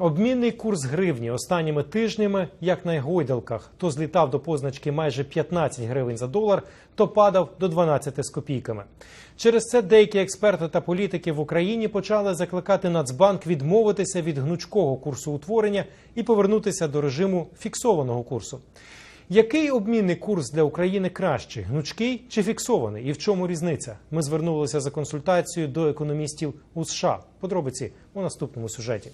Обмінний курс гривні останніми тижнями, як на гойдалках, то злітав до позначки майже 15 гривень за долар, то падав до 12 з копійками. Через це деякі експерти та політики в Україні почали закликати Нацбанк відмовитися від гнучкого курсу утворення і повернутися до режиму фіксованого курсу. Який обмінний курс для України кращий гнучкий чи фіксований? І в чому різниця? Ми звернулися за консультацією до економістів у США. Подробиці у наступному сюжеті.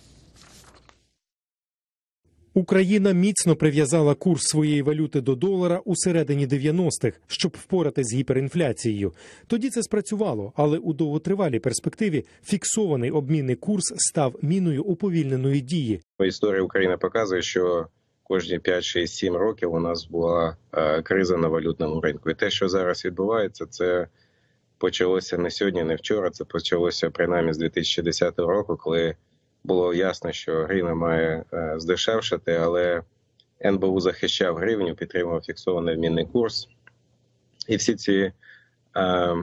Україна міцно прив'язала курс своєї валюти до долара у середині 90-х, щоб впоратись з гіперінфляцією. Тоді це спрацювало, але у довготривалій перспективі фіксований обмінний курс став міною уповільненої дії. Історія України показує, що кожні 5, 6, 7 років у нас була е, криза на валютному ринку. І те, що зараз відбувається, це почалося не сьогодні, не вчора. Це почалося принаймні з 2010 року, коли було ясно, що гривня має е, здешевшати, але НБУ захищав гривню, підтримував фіксований обмінний курс, і всі ці е,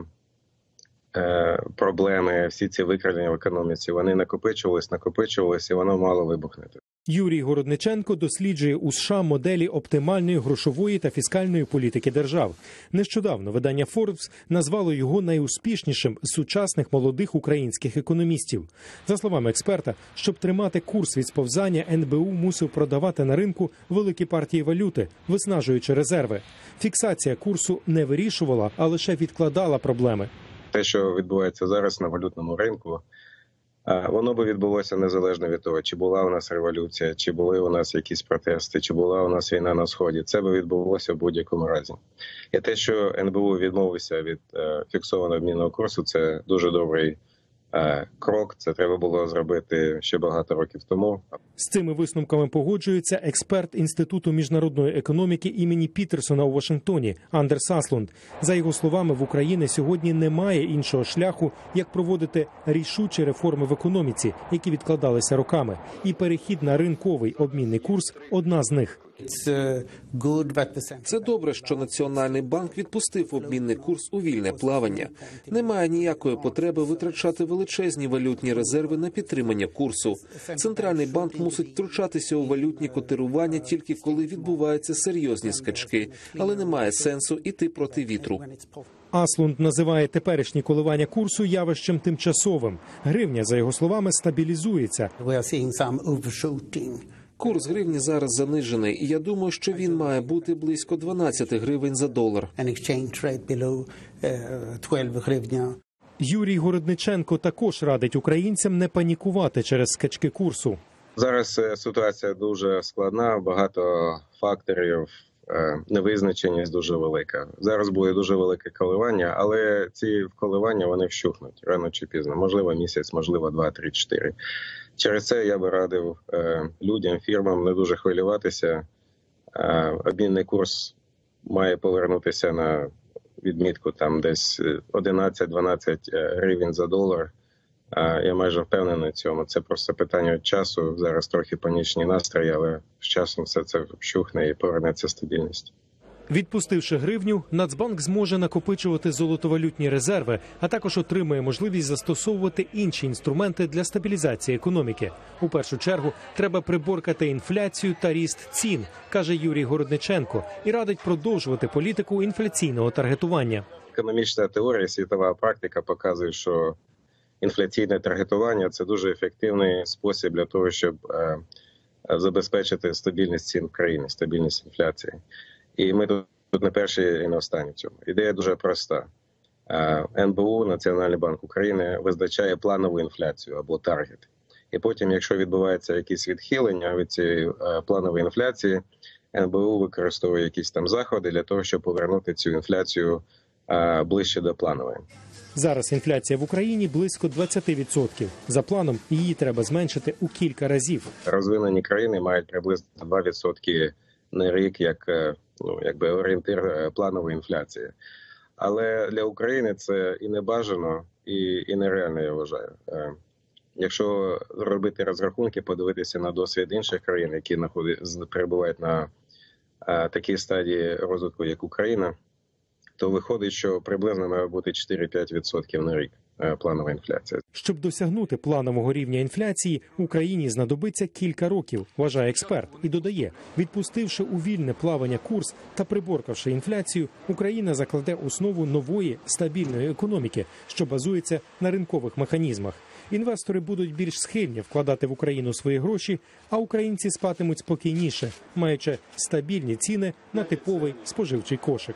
е, проблеми, всі ці викрадення в економіці, вони накопичувались, накопичувались, і воно мало вибухнути. Юрій Городниченко досліджує у США моделі оптимальної грошової та фіскальної політики держав. Нещодавно видання Forbes назвало його найуспішнішим з сучасних молодих українських економістів. За словами експерта, щоб тримати курс від сповзання, НБУ мусив продавати на ринку великі партії валюти, виснажуючи резерви. Фіксація курсу не вирішувала, а лише відкладала проблеми. Те, що відбувається зараз на валютному ринку. Воно би відбулося незалежно від того, чи була у нас революція, чи були у нас якісь протести, чи була у нас війна на сході. Це би відбулося в будь-якому разі. І те, що НБУ відмовився від е, фіксованого обмінного курсу, це дуже добрий крок. Це треба було зробити ще багато років тому. З цими висновками погоджується експерт інституту міжнародної економіки імені Пітерсона у Вашингтоні Андерс Аслунд. За його словами, в Україні сьогодні немає іншого шляху, як проводити рішучі реформи в економіці, які відкладалися роками, і перехід на ринковий обмінний курс одна з них. Це добре, що Національний банк відпустив обмінний курс у вільне плавання. Немає ніякої потреби витрачати величезні валютні резерви на підтримання курсу. Центральний банк мусить втручатися у валютні котирування тільки коли відбуваються серйозні скачки, але немає сенсу іти проти вітру. Аслунд називає теперішні коливання курсу явищем тимчасовим. Гривня, за його словами, стабілізується. Курс гривні зараз занижений, і я думаю, що він має бути близько 12 гривень за долар. Uh, Юрій Городниченко також радить українцям не панікувати через скачки курсу. Зараз е, ситуація дуже складна, багато факторів. Е, невизначеність дуже велика. Зараз буде дуже велике коливання, але ці коливання вони вщухнуть рано чи пізно. Можливо, місяць, можливо, два, три, чотири. Через це я би радив е, людям, фірмам не дуже хвилюватися. Е, обмінний курс має повернутися на відмітку там десь 11-12 гривень за долар. Я майже впевнений в цьому. Це просто питання часу. Зараз трохи панічні настрої, але з часом все це вщухне і повернеться стабільність. Відпустивши гривню, Нацбанк зможе накопичувати золотовалютні резерви, а також отримує можливість застосовувати інші інструменти для стабілізації економіки. У першу чергу треба приборкати інфляцію та ріст цін, каже Юрій Городниченко, і радить продовжувати політику інфляційного таргетування. Економічна теорія, світова практика показує, що інфляційне таргетування це дуже ефективний спосіб для того, щоб е, забезпечити стабільність цін в країні, стабільність інфляції. І ми тут не перші і не останні в цьому. Ідея дуже проста. Е, НБУ, Національний банк України, визначає планову інфляцію або таргет. І потім, якщо відбувається якісь відхилення від цієї е, планової інфляції, НБУ використовує якісь там заходи для того, щоб повернути цю інфляцію ближче до планової. Зараз інфляція в Україні близько 20%. За планом її треба зменшити у кілька разів. Розвинені країни мають приблизно 2% на рік, як е, ну якби орієнтир е, планової інфляції. Але для України це і не бажано, і і нереально, я вважаю. Е, якщо робити розрахунки, подивитися на досвід інших країн, які перебувають на такій стадії розвитку, як Україна то виходить, що приблизно має бути 4-5% на рік е, планова інфляція. Щоб досягнути планового рівня інфляції, Україні знадобиться кілька років, вважає експерт, і додає, відпустивши у вільне плавання курс та приборкавши інфляцію, Україна закладе основу нової стабільної економіки, що базується на ринкових механізмах. Інвестори будуть більш схильні вкладати в Україну свої гроші, а українці спатимуть спокійніше, маючи стабільні ціни на типовий споживчий кошик.